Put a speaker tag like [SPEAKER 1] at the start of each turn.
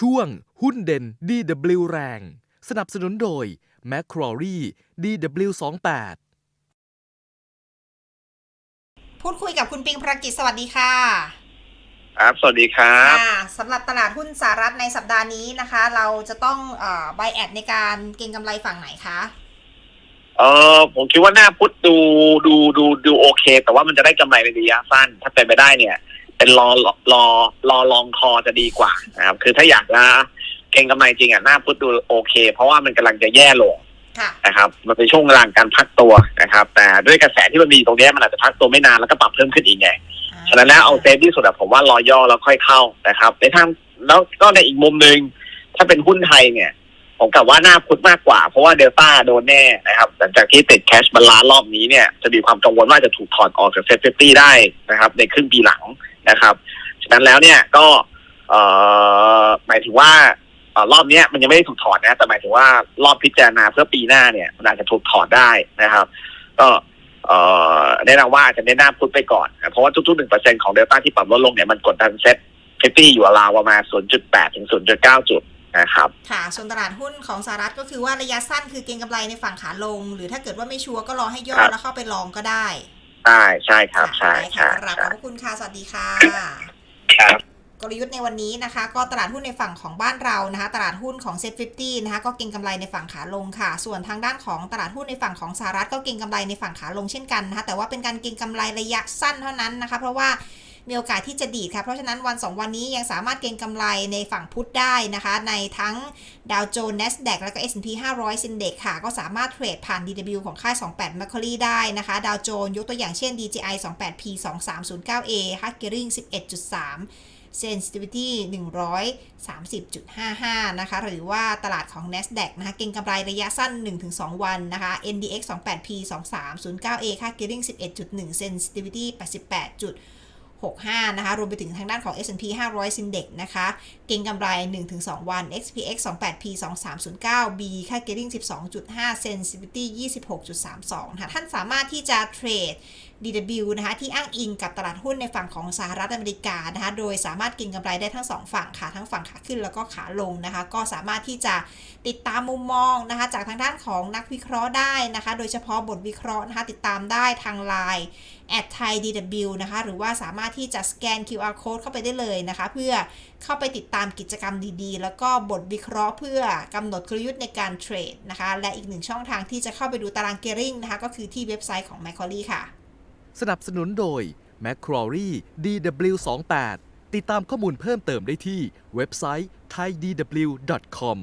[SPEAKER 1] ช่วงหุ้นเด่น DW แรง สนับสนุนโดย m c q u a r e DW28
[SPEAKER 2] พูดคุยกับคุณปิงภรกิจสวัสดีค่ะ
[SPEAKER 3] ครับ สวัสดีครับ
[SPEAKER 2] ค่ะสำหรับตลาดหุ้นสหรัฐในสัปดาห์นี้นะคะ เราจะต้องเอ่อ buy at ในการเก็งกำไรฝั่งไหนคะ
[SPEAKER 3] เออผมคิดว่าหน้าพุทธดูดูดูดูโอเค แต่ว่ามันจะได้กำไรในระยะสั้น ถ้าเป็นไปได้เนี่ย เป็นรอรอรอรอลองคอจะดีกว่านะครับ คือถ้าอยากจะเก็งกำไรจริงอะหน้าพุทธดูโอเค เพราะว่ามันกำลังจะแย่ลง
[SPEAKER 2] ค่ะ
[SPEAKER 3] นะครับ มันเป็นช่วงเวลาการพักตัวนะครับ แต่ด้วยกระแสที่มันมีตรงเนี้ยมันอาจจะพักตัวไม่นานแล้วก็ปรับเพิ่มขึ้นอีกไงฉะนั้นแล้วเอาเซฟที่สุดอะผมว่ารอย่อแล้วค่อยเข้านะครับ ในทางแล้วก็ในอีกมุมหนึ่งถ้าเป็นหุ้นไทยเนี่ยผมกลับว่าน่าพุดมากกว่า เพราะว่าเดลต้าโดนแน่นะครับ หลังจากที่ติดแคชบาลานซ์รอบนี้เนี่ยจะมีความกังวลว่าจะถูกถอดออกจากเซฟตี้ได้นะครับ ในครึ่งปีหลัง นะครับฉะนั้นแล้วเนี่ยก็เอ่อหมายถึงว่าเอ่อรอบเนี้ยมันยังไม่ได้ถูกถอดนะ แต่หมายถึงว่ารอบพิจารณาเพื่อปีหน้าเนี่ยมันอาจจะถูกถอดได้นะครับ ก็เอ่อแนะนำว่าอาจจะเน้นหน้าพุทไปก่อนนะเพราะว่าทุกๆหนึ่งเปอร์เซ็นของเดลต้าที่ปรับลดลงเนี่ยมันกดดันเซ็ตฟิตี้อยู่ราวๆประมาณ0.8ถึง0.9จุดนะครับ
[SPEAKER 2] ค่ะส่วนตลาดหุ้นของสหรัฐก็คือว่าระยะสั้นคือเก็งกำไรในฝั่งขาลง หรือถ้าเกิดว่าไม่ชัวร์ก็รอให้ย่อ
[SPEAKER 3] ครับ
[SPEAKER 2] แล้วเข้าไปลองก็ได้
[SPEAKER 3] ใช่ใช่ครับใช่
[SPEAKER 2] ได้
[SPEAKER 3] ใช่
[SPEAKER 2] ค่ะกราบข
[SPEAKER 3] ใช่
[SPEAKER 2] อบพระคุณค่ะ สวัสดีค่ะ
[SPEAKER 3] ครับ
[SPEAKER 2] กลยุทธ์ในวันนี้นะคะ ก็ตลาดหุ้นในฝั่งของบ้านเรานะคะ ตลาดหุ้นของ Set 50นะคะ ก็เก็งกำไรในฝั่งขาลงค่ะ ส่วนทางด้านของตลาดหุ้นในฝั่งของสหรัฐก็เก็งกำไรในฝั่งขาลงเช่นกันนะคะ แต่ว่าเป็นการเก็งกำไรระยะสั้นเท่านั้นนะคะ เพราะว่า มีโอกาสที่จะดีดค่ะ เพราะฉะนั้นวัน 2 วันนี้ยังสามารถเก็งกำไรในฝั่งพุทธได้นะคะ ในทั้งดาวโจนส์ NASDAQ แล้วก็ S&P 500 Index ค่ะ ก็สามารถเทรดผ่าน DW ของค่าย 28 Mercury ได้นะคะ ดาวโจนส์ยกตัวอย่างเช่น DJI 28P 2309A ค่า Gearing 11.3 sensitivity 130.55 นะคะ หรือว่าตลาดของ NASDAQ นะคะ เก็งกำไรระยะสั้น 1-2 วันนะคะ NDX 28P 2309A ค่า gearing 11.1 sensitivity 65 นะคะ รวมไปถึงทางด้านของ S&P 500 Index นะคะ เก็งกำไร 1-2 วัน XPX 28P 2309B ค่า gearing 12.5 sensitivity 26.32 นะคะ ท่านสามารถที่จะเทรด DW นะคะที่อ้างอิงกับตลาดหุ้นในฝั่งของสหรัฐอเมริกานะคะโดยสามารถก็งกำไรได้ทั้งสองฝั่งค่ะทั้งฝั่งขาขึ้นแล้วก็ขาลงนะคะก็สามารถที่จะติดตามมุมมองนะคะจากทางด้านของนักวิเคราะห์ได้นะคะ โดยเฉพาะบทวิเคราะห์นะคะติดตามได้ทางไลน์แอดไทย DW นะคะ หรือว่าสามารถที่จะสแกน QR code เข้าไปได้เลยนะคะ เพื่อเข้าไปติดตามกิจกรรมดีๆ แล้วก็บทวิเคราะห์เพื่อกำหนดกลยุทธ์ในการเทรดนะคะ และอีกหนึ่งช่องทางที่จะเข้าไปดูตารางเกริงนะคะ ก็คือที่เว็บไซต์ของ m a c q u a r i e ค่ะ
[SPEAKER 1] สนับสนุนโดย m c q u a r e DW28 ติดตามข้อมูลเพิ่มเติมได้ที่เว็บไซต์ thaidw.com